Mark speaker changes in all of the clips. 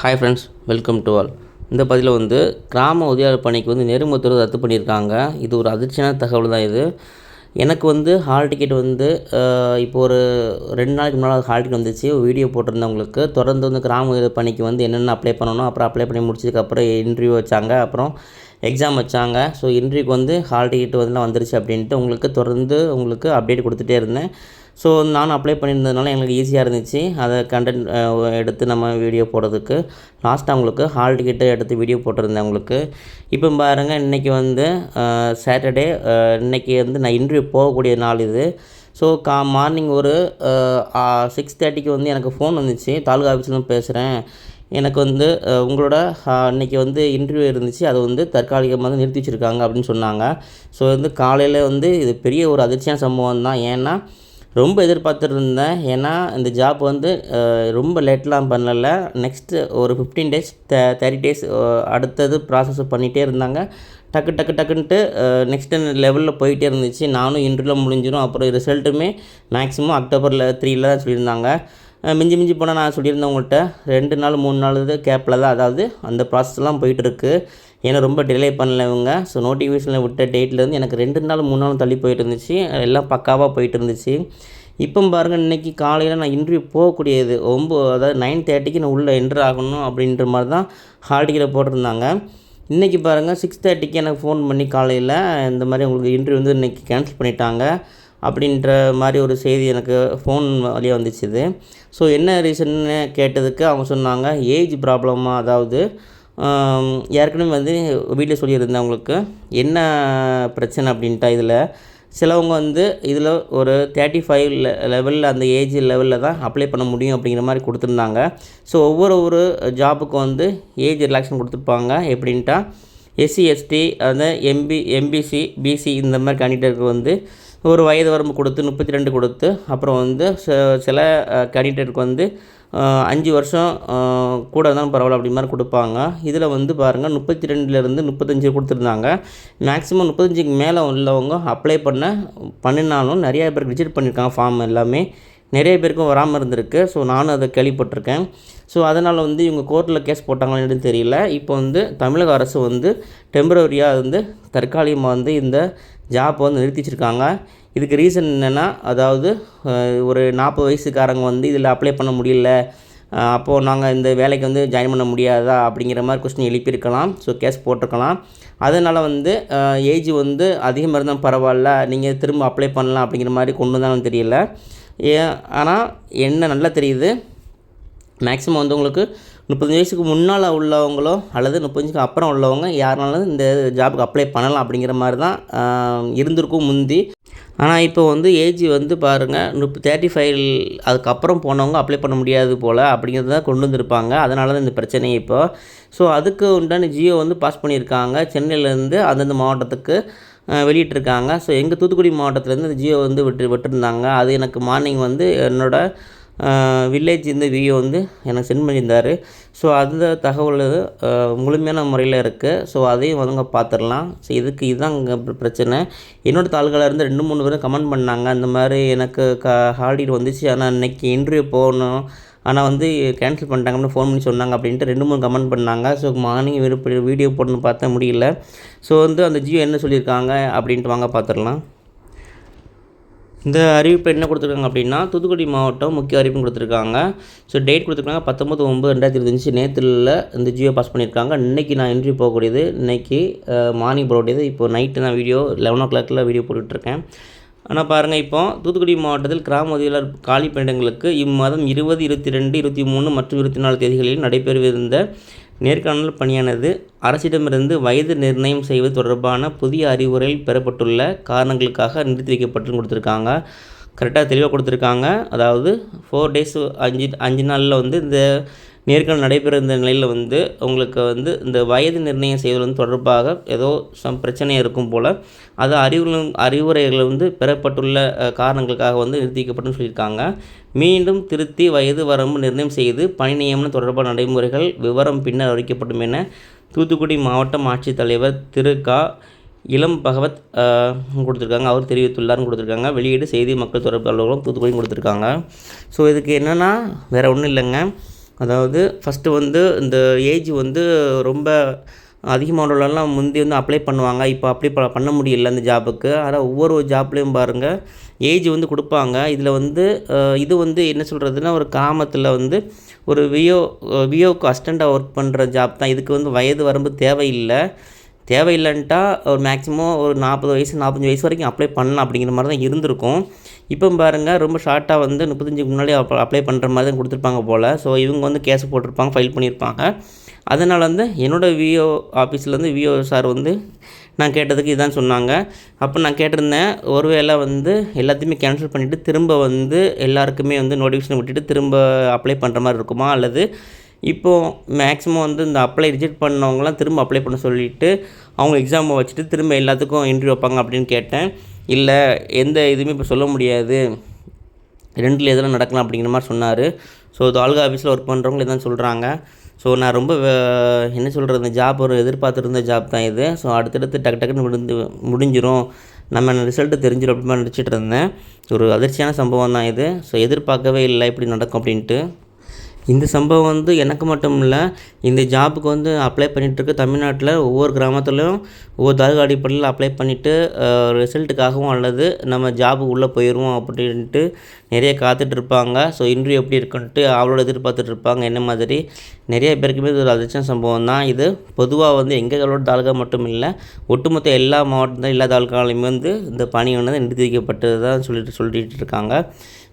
Speaker 1: Hi friends welcome to all இந்த பதிவில் வந்து கிராம உதவியாளர் பணிக்கு வந்து நெருமத்துறை ரத்து பண்ணியிருக்காங்க. இது ஒரு அதிர்ச்சியான தகவல் தான் இது. எனக்கு வந்து ஹால் டிக்கெட் வந்து இப்போ ஒரு ரெண்டு நாளைக்கு முன்னால் ஹால் டிக்கெட் வந்துச்சு. வீடியோ போட்டிருந்தவங்களுக்கு தொடர்ந்து வந்து கிராம உதவியாளர் பணிக்கு வந்து என்னென்ன அப்ளை பண்ணணும் அப்புறம் அப்ளை பண்ணி முடிச்சதுக்கப்புறம் இன்டர்வியூ வச்சாங்க. அப்புறம் எக்ஸாம் வச்சாங்க. ஸோ இன்டர்வியூக்கு வந்து ஹால் டிக்கெட் வந்து வந்துருச்சு அப்படின்ட்டு உங்களுக்கு தொடர்ந்து உங்களுக்கு அப்டேட் கொடுத்துட்டே இருந்தேன். ஸோ நானும் அப்ளை பண்ணியிருந்ததுனால எங்களுக்கு ஈஸியாக இருந்துச்சு. அதை கண்டென்ட் எடுத்து நம்ம வீடியோ போடுறதுக்கு. லாஸ்ட்டாக உங்களுக்கு ஹால் டிக்கெட்டு எடுத்து வீடியோ போட்டிருந்தேன் உங்களுக்கு. இப்போ பாருங்கள் இன்றைக்கி வந்து சாட்டர்டே இன்றைக்கி வந்து நான் இன்டர்வியூ போகக்கூடிய நாள் இது. ஸோ கா மார்னிங் ஒரு சிக்ஸ் தேர்ட்டிக்கு வந்து எனக்கு ஃபோன் வந்துச்சு. தாலுகா ஆஃபீஸ்லேருந்து பேசுகிறேன் எனக்கு வந்து உங்களோட இன்றைக்கி வந்து இன்டர்வியூ இருந்துச்சு. அதை வந்து தற்காலிகமாக வந்து நிறுத்தி வச்சுருக்காங்க அப்படின்னு சொன்னாங்க. ஸோ வந்து காலையில் வந்து இது பெரிய ஒரு அதிர்ச்சியான சம்பவம் தான் ஏன்னா ரொம்ப எதிர்பார்த்துருந்தேன். ஏன்னா இந்த ஜாப் வந்து ரொம்ப லேட்லாம் பண்ணலை. நெக்ஸ்ட்டு ஒரு fifteen days the thirty days அடுத்தது ப்ராசஸ் பண்ணிகிட்டே இருந்தாங்க. டக்கு டக்கு டக்குன்ட்டு நெக்ஸ்ட் லெவலில் போயிட்டே இருந்துச்சு. நானும் இன்டர்வியூவில் முடிஞ்சிடும் அப்புறம் ரிசல்ட்டுமே மேக்ஸிமம் அக்டோபரில் த்ரீல தான் சொல்லியிருந்தாங்க. மிஞ்சி மிஞ்சி போனால் நான் சொல்லியிருந்தேன் உங்கள்கிட்ட ரெண்டு நாள் மூணு நாள் இது கேப்பில் தான். அதாவது அந்த ப்ராசஸ்லாம் போயிட்டுருக்கு. ஏன்னா ரொம்ப டிலே பண்ணல இவங்க ஸோ நோட்டிஃபிகேஷனில் விட்ட டேட்லேருந்து எனக்கு ரெண்டு நாள் மூணு நாள் தள்ளி போயிட்டு இருந்துச்சு. எல்லாம் பக்காவாக போயிட்டு இருந்துச்சு. இப்போ பாருங்கள் இன்றைக்கி காலையில் நான் இன்டர்வியூ போகக்கூடியது. ஒம்பது அதாவது நைன் தேர்ட்டிக்கு நான் உள்ளே என்ட்ரு ஆகணும் அப்படின்ற மாதிரி தான் ஹால் டிக்கெட்டை போட்டிருந்தாங்க. இன்றைக்கி பாருங்கள் சிக்ஸ் தேர்ட்டிக்கு எனக்கு ஃபோன் பண்ணி காலையில் இந்த மாதிரி உங்களுக்கு இன்டர்வியூ வந்து இன்றைக்கி கேன்சல் பண்ணிட்டாங்க அப்படின்ற மாதிரி ஒரு செய்தி எனக்கு ஃபோன் வழியாக வந்துச்சு இது ஸோ என்ன ரீசன்னு கேட்டதுக்கு அவங்க சொன்னாங்க ஏஜ் ப்ராப்ளமாக அதாவது ஏற்கனவே வந்து வீட்டில் சொல்லியிருந்தேன் அவங்களுக்கு என்ன பிரச்சனை அப்படின்ட்டா இதில் சிலவங்க வந்து இதில் ஒரு தேர்ட்டி ஃபைவ் லெவலில் அந்த ஏஜ் லெவலில் தான் அப்ளை பண்ண முடியும் அப்படிங்கிற மாதிரி கொடுத்துருந்தாங்க. ஸோ ஒவ்வொரு ஒரு ஜாபுக்கு வந்து ஏஜ் ரிலாக்ஷன் கொடுத்துருப்பாங்க எப்படின்ட்டா எஸ்சி எஸ்டி அந்த எம்பி எம்பிசி பிசி இந்த மாதிரி கேண்டிடேட்டுக்கு வந்து ஒரு வயது வரம்பு கொடுத்து முப்பத்தி ரெண்டு கொடுத்து அப்புறம் வந்து ச- சில கேண்டிடேட்டுக்கு வந்து அஞ்சு வருஷம் கூட இருந்தாலும் பரவாயில்ல அப்படி மாதிரி கொடுப்பாங்க. இதில் வந்து பாருங்கள் முப்பத்தி ரெண்டுலேருந்து முப்பத்தஞ்சு கொடுத்துருந்தாங்க. மேக்ஸிமம் முப்பத்தஞ்சுக்கு மேலே உள்ளவங்க அப்ளை பண்ண பண்ணினாலும் நிறையா பேர் ரிஜெக்ட் பண்ணியிருக்காங்க ஃபார்ம் எல்லாமே. நிறைய பேருக்கும் வராமல் இருந்திருக்கு. ஸோ நானும் அதை கேள்விப்பட்டிருக்கேன். ஸோ அதனால் வந்து இவங்க கோர்ட்டில் கேஸ் போட்டாங்களான்னு தெரியல. இப்போ வந்து தமிழக அரசு வந்து டெம்பரவரியாக வந்து தற்காலிகமாக வந்து இந்த ஜாப் வந்து நிறுத்தி வச்சுருக்காங்க இதுக்கு ரீசன் என்னென்னா அதாவது ஒரு நாற்பது வயசுக்காரங்க வந்து இதில் அப்ளை பண்ண முடியல. அப்போது நாங்கள் இந்த வேலைக்கு வந்து ஜாயின் பண்ண முடியாதா அப்படிங்கிற மாதிரி கொஸ்டின் எழுப்பியிருக்கலாம். ஸோ கேஸ் போட்டிருக்கலாம். அதனால் வந்து ஏஜ் வந்து அதிகமாக இருந்தால் பரவாயில்ல. நீங்கள் திரும்ப அப்ளை பண்ணலாம் அப்படிங்கிற மாதிரி கொண்டு வந்தாலும் தெரியல. ஏன் ஆனால் என்ன நல்லா தெரியுது? மேக்ஸிமம் வந்து உங்களுக்கு முப்பத்தஞ்சு வயசுக்கு முன்னால் உள்ளவங்களோ அல்லது முப்பத்தஞ்சுக்கு அப்புறம் உள்ளவங்க யாருனாலும் இந்த ஜாபுக்கு அப்ளை பண்ணலாம் அப்படிங்கிற மாதிரி தான் இருந்திருக்கும் முந்தி. ஆனால் இப்போ வந்து ஏஜ் வந்து பாருங்கள் முப்ப தேர்ட்டி ஃபைவ் அதுக்கப்புறம் போனவங்க அப்ளை பண்ண முடியாது போல் அப்படிங்கிறது தான் கொண்டு வந்திருப்பாங்க. அதனால தான் இந்த பிரச்சனை இப்போ. ஸோ அதுக்கு உண்டான ஜியோ வந்து பாஸ் பண்ணியிருக்காங்க. சென்னையிலேருந்து அந்தந்த மாவட்டத்துக்கு. வெளியிட்டிருக்காங்க. ஸோ எங்கள் தூத்துக்குடி மாவட்டத்துலேருந்து அந்த ஜியோ வந்து விட்டு விட்டுருந்தாங்க. அது எனக்கு மார்னிங் வந்து என்னோடய வில்லேஜ் இந்த வியூ வந்து எனக்கு சென்ட் பண்ணியிருந்தார். ஸோ அந்த தகவல் முழுமையான முறையில் இருக்குது ஸோ அதையும் வந்து பார்த்துடலாம் ஸோ இதுக்கு இதுதான் இங்கே பிரச்சனை. என்னோட தாள்களிலேருந்து ரெண்டு மூணு பேரும் கமெண்ட் பண்ணாங்க. அந்த மாதிரி எனக்கு க ஹாலிடே வந்துச்சு. ஆனால் இன்னைக்கு இன்டர்வியூ போகணும். ஆனால் வந்து கேன்சல் பண்ணிட்டாங்கன்னு ஃபோன் பண்ணி சொன்னாங்க அப்படின்ட்டு ரெண்டு மூணு கமெண்ட் பண்ணாங்க. ஸோ மார்னிங் வீடியோ போடணும்னு பார்த்தா முடியல. ஸோ வந்து அந்த ஜியோ என்ன சொல்லியிருக்காங்க அப்படின்ட்டு வாங்க பார்த்துடலாம். இந்த அறிவிப்பு என்ன கொடுத்துருக்காங்க அப்படின்னா தூத்துக்குடி மாவட்டம் முக்கிய அறிவிப்பு கொடுத்துருக்காங்க. ஸோ டேட் கொடுத்துருக்காங்க பத்தொம்பது ஒம்பது ரெண்டாயிரத்தி இருபத்தஞ்சு. நேற்றுல இந்த ஜியோ பாஸ் பண்ணியிருக்காங்க. இன்றைக்கி நான் இன்டர்வியூ போகக்கூடியது இன்றைக்கி மார்னிங் போகக்கூடியது இப்போ நைட்டு நான் வீடியோ லெவன் ஓ கிளாக்கில் வீடியோ போட்டுட்ருக்கேன் ஆனால் பாருங்கள் இப்போ தூத்துக்குடி மாவட்டத்தில் கிராம உதவியாளர் காலி பணியிடங்களுக்கு இம்மாதம் இருபது இருபத்தி ரெண்டு இருபத்தி மூணு மற்றும் இருபத்தி நாலு தேதிகளில் நடைபெறவிருந்த நேர்காணல் பணியானது அரசிடமிருந்து வயது நிர்ணயம் செய்வது தொடர்பான புதிய அறிவுரையில் பெறப்பட்டுள்ள காரணங்களுக்காக நிறுத்தி வைக்கப்பட்டு கொடுத்துருக்காங்க. கரெக்டாக தெளிவாக கொடுத்துருக்காங்க. அதாவது ஃபோர் டேஸ் அஞ்சு அஞ்சு நாளில் வந்து இந்த நேர்காணல் நடைபெற இந்த நிலையில் வந்து உங்களுக்கு வந்து இந்த வயது நிர்ணயம் செய்வது வந்து தொடர்பாக ஏதோ சம் பிரச்சனை இருக்கும் போல் அது அறிவு அறிவுரைகள் வந்து பெறப்பட்டுள்ள காரணங்களுக்காக வந்து நிறுத்தி சொல்லியிருக்காங்க. மீண்டும் திருத்தி வயது வரம்பு நிர்ணயம் செய்து பணி நியமனம் தொடர்பான நடைமுறைகள் விவரம் பின்னர் அறிவிக்கப்படும் என தூத்துக்குடி மாவட்டம் ஆட்சித்தலைவர் திரு. கா. இளம் பகவத் கொடுத்துருக்காங்க. அவர் தெரிவித்துள்ளார்னு கொடுத்துருக்காங்க. வெளியீடு செய்தி மக்கள் தொடர்பு அலுவலகம் தூத்துக்குடியும் கொடுத்துருக்காங்க. ஸோ இதுக்கு என்னென்னா வேறு ஒன்றும் இல்லைங்க. அதாவது ஃபஸ்ட்டு வந்து இந்த ஏஜ் வந்து ரொம்ப அதிகமானவர்களெல்லாம் முந்தி வந்து அப்ளை பண்ணுவாங்க. இப்போ அப்படி ப பண்ண முடியல அந்த ஜாபுக்கு ஆனால் ஒவ்வொரு ஜாப்லேயும் பாருங்கள் ஏஜ் வந்து கொடுப்பாங்க. இதில் வந்து இது வந்து என்ன சொல்கிறதுனா ஒரு கிராமத்தில் வந்து ஒரு விஓ வியோக்கு அசிஸ்டண்ட்டாக ஒர்க் பண்ணுற ஜாப் தான். இதுக்கு வந்து வயது வரம்பு தேவையில்லை. தேவையில்லைன்ட்டா ஒரு மேக்ஸிமம் ஒரு நாற்பது வயசு நாற்பத்தஞ்சு வயசு வரைக்கும் அப்ளை பண்ணலாம் அப்படிங்கிற மாதிரி தான் இருந்திருக்கும். இப்போ பாருங்கள் ரொம்ப ஷார்ட்டாக வந்து முப்பத்தஞ்சுக்கு முன்னாடி அப்ளை பண்ணுற மாதிரி தான் கொடுத்துருப்பாங்க போல். ஸோ இவங்க வந்து கேஸ் போட்டிருப்பாங்க ஃபைல் பண்ணியிருப்பாங்க. அதனால் வந்து என்னோடய விஓ ஆஃபீஸ்லேருந்து விஓ சார் வந்து நான் கேட்டதுக்கு இதான் சொன்னாங்க. அப்போ நான் கேட்டிருந்தேன் ஒருவேளை வந்து எல்லாத்தையுமே கேன்சல் பண்ணிவிட்டு திரும்ப வந்து எல்லாருக்குமே வந்து நோட்டிஃபிகேஷன் விட்டுட்டு திரும்ப அப்ளை பண்ணுற மாதிரி இருக்குமா? அல்லது இப்போது மேக்ஸிமம் வந்து இந்த அப்ளை ரிஜெக்ட் பண்ணவங்களாம் திரும்ப அப்ளை பண்ண சொல்லிவிட்டு அவங்க எக்ஸாமை வச்சுட்டு திரும்ப எல்லாத்துக்கும் இன்டர்வியூ வைப்பாங்க அப்படின்னு கேட்டேன். இல்லை எந்த இதுவுமே இப்போ சொல்ல முடியாது. ரெண்டில் எதெல்லாம் நடக்கலாம் அப்படிங்கிற மாதிரி சொன்னார். ஸோ தாலுகா ஆஃபீஸில் ஒர்க் பண்ணுறவங்க இதான் சொல்கிறாங்க ஸோ நான் ரொம்ப என்ன சொல்கிறது இந்த ஜாப் ஒரு எதிர்பார்த்துருந்த ஜாப் தான் இது. ஸோ அடுத்தடுத்து டக்கு டக்குன்னு முடிந்து முடிஞ்சிரும். நம்ம ரிசல்ட்டு தெரிஞ்சிடும் அப்படின்னு நினச்சிட்டு இருந்தேன். ஒரு அதிர்ச்சியான சம்பவம் தான் இது. ஸோ எதிர்பார்க்கவே இல்லை இப்படி நடக்கும் அப்படின்ட்டு. இந்த சம்பவம் வந்து எனக்கு மட்டும் இல்லை இந்த ஜாபுக்கு வந்து அப்ளை பண்ணிகிட்ருக்கு தமிழ்நாட்டில் ஒவ்வொரு கிராமத்துலேயும் ஒவ்வொரு தாலுகா அடிப்படையில் அப்ளை பண்ணிவிட்டு ரிசல்ட்டுக்காகவும் அல்லது நம்ம ஜாபுக்கு உள்ளே போயிடுவோம் அப்படின்ட்டு நிறைய காத்துட்டு இருப்பாங்க ஸோ இன்டர்வியூ எப்படி இருக்குன்ட்டு அவளோட எதிர்பார்த்துட்டு இருப்பாங்க என்ன மாதிரி? நிறைய பேருக்குமே இது ஒரு அதிர்ச்சியான சம்பவம் தான். இது பொதுவாக வந்து எங்களோட தாலுகா மட்டும் இல்லை ஒட்டுமொத்த எல்லா மாவட்டத்தில் எல்லா தாலுகாலையுமே வந்து இந்த பணி வந்து நிறுத்தி வைக்கப்பட்டது தான் சொல்லிட்டு சொல்லிட்டு இருக்காங்க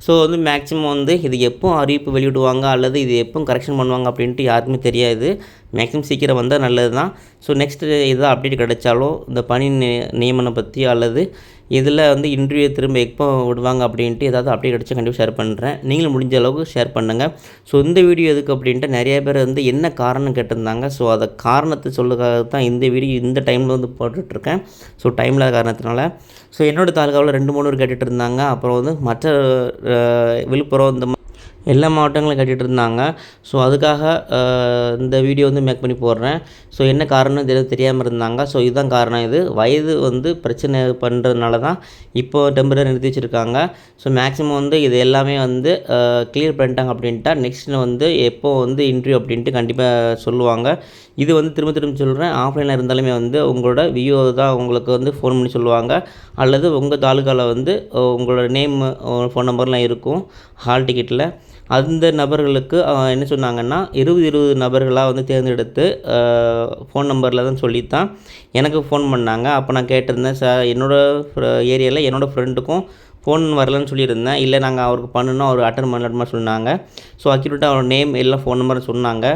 Speaker 1: ஸோ வந்து மேக்ஸிமம் வந்து இது எப்போ அறிவிப்பு வெளியிடுவாங்க அல்லது இது எப்போ கரெக்ஷன் பண்ணுவாங்க அப்படின்ட்டு யாருக்குமே தெரியாது. மேக்ஸிமம் சீக்கிரம் வந்தால் நல்லது தான் ஸோ நெக்ஸ்ட்டு எதாவது அப்டேட் கிடைச்சாலோ இந்த பணி நி- நியமனம் பற்றி அல்லது இதில் வந்து இன்டர்வியூ திரும்ப எப்போ விடுவாங்க அப்படின்ட்டு ஏதாவது அப்டேட் கிடச்சா கண்டிப்பாக ஷேர் பண்ணுறேன் நீங்களும் முடிஞ்ச அளவுக்கு ஷேர் பண்ணுங்கள் ஸோ இந்த வீடியோ எதுக்கு அப்படின்ட்டு நிறைய பேர் வந்து என்ன காரணம் கேட்டிருந்தாங்க? ஸோ அதை காரணத்தை சொல்லுக்காக தான் இந்த வீடியோ இந்த டைமில் வந்து போட்டுட்ருக்கேன். ஸோ டைம் இல்லாத காரணத்தினால. ஸோ என்னோடய தாலுகாவில் ரெண்டு மூணு பேர் கேட்டுகிட்டு இருந்தாங்க. அப்புறம் வந்து மற்ற விழுப்புரம் இந்த மா- எல்லா மாவட்டங்களும் கட்டிகிட்டு இருந்தாங்க. ஸோ அதுக்காக இந்த வீடியோ வந்து மேக் பண்ணி போடுறேன். ஸோ என்ன காரணம் தெரியாது தெரியாமல் இருந்தாங்க. ஸோ இதுதான் காரணம் இது. வயது வந்து பிரச்சனை பண்ணுறதுனால தான் இப்போ டெம்பரரி நிறுத்தி வச்சுருக்காங்க. ஸோ மேக்ஸிமம் வந்து இது எல்லாமே வந்து கிளியர் பண்ணிட்டாங்க அப்படின்ட்டா நெக்ஸ்ட் வந்து எப்போ வந்து இன்டர்வியூ அப்படின்ட்டு கண்டிப்பாக சொல்லுவாங்க. இது வந்து திரும்ப திரும்ப சொல்கிறேன் ஆஃப்லைனில் இருந்தாலுமே வந்து உங்களோட விஓ தான் உங்களுக்கு வந்து ஃபோன் பண்ணி சொல்லுவாங்க. அல்லது உங்கள் தாலுக்காவில் வந்து உங்களோட நேம் ஃபோன் நம்பர்லாம் இருக்கும். ஹால் டிக்கெட்டில் அந்த நபர்களுக்கு என்ன சொன்னாங்கன்னா இருபது இருபது நபர்களாக வந்து தேர்ந்தெடுத்து ஃபோன் நம்பரில் தான் சொல்லித்தான். எனக்கு ஃபோன் பண்ணாங்க. அப்போ நான் கேட்டிருந்தேன் சார் என்னோடய ஏரியாவில் என்னோடய ஃப்ரெண்டுக்கும் ஃபோன் வரலன்னு சொல்லியிருந்தேன். இல்லை நாங்கள் அவருக்கு பண்ணணும். அவர் அட்டன் பண்ணலாமா சொன்னாங்க. ஸோ அக்யூரேட்டாக அவரோட நேம் எல்லாம் ஃபோன் நம்பர் சொன்னாங்க.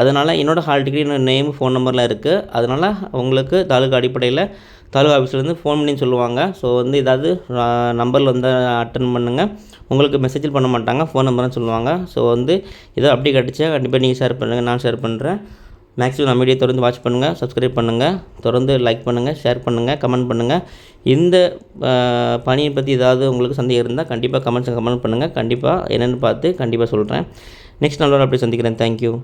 Speaker 1: அதனால் என்னோட ஹால் டிக்கெட் என்னோட நேம் ஃபோன் நம்பர்லாம் இருக்குது அதனால் உங்களுக்கு தாலுக்கா அடிப்படையில் தாலுகா ஆஃபீஸ்லேருந்து ஃபோன் பண்ணி சொல்லுவாங்க. ஸோ வந்து ஏதாவது நம்பரில் வந்து அட்டன் பண்ணுங்கள் உங்களுக்கு மெசேஜில் பண்ண மாட்டாங்க. ஃபோன் நம்பர்னு சொல்லுவாங்க. ஸோ வந்து ஏதோ அப்படி கிடச்சா கண்டிப்பாக நீங்கள் ஷேர் பண்ணுங்கள் நான் ஷேர் பண்ணுறேன் மேக்ஸிமம் நம்ம வீடியோ தொடர்ந்து வாட்ச் பண்ணுங்கள் சப்ஸ்கிரைப் பண்ணுங்கள் தொடர்ந்து லைக் பண்ணுங்கள் ஷேர் பண்ணுங்கள் கமெண்ட் பண்ணுங்கள் இந்த பணியை பற்றி ஏதாவது உங்களுக்கு சந்தேகம் இருந்தால் கண்டிப்பாக கமெண்ட்ஸ் கமெண்ட் பண்ணுங்கள் கண்டிப்பாக என்னென்னு பார்த்து கண்டிப்பாக சொல்கிறேன் நெக்ஸ்ட் நல்ல அப்படி சந்திக்கிறேன். தேங்க்யூ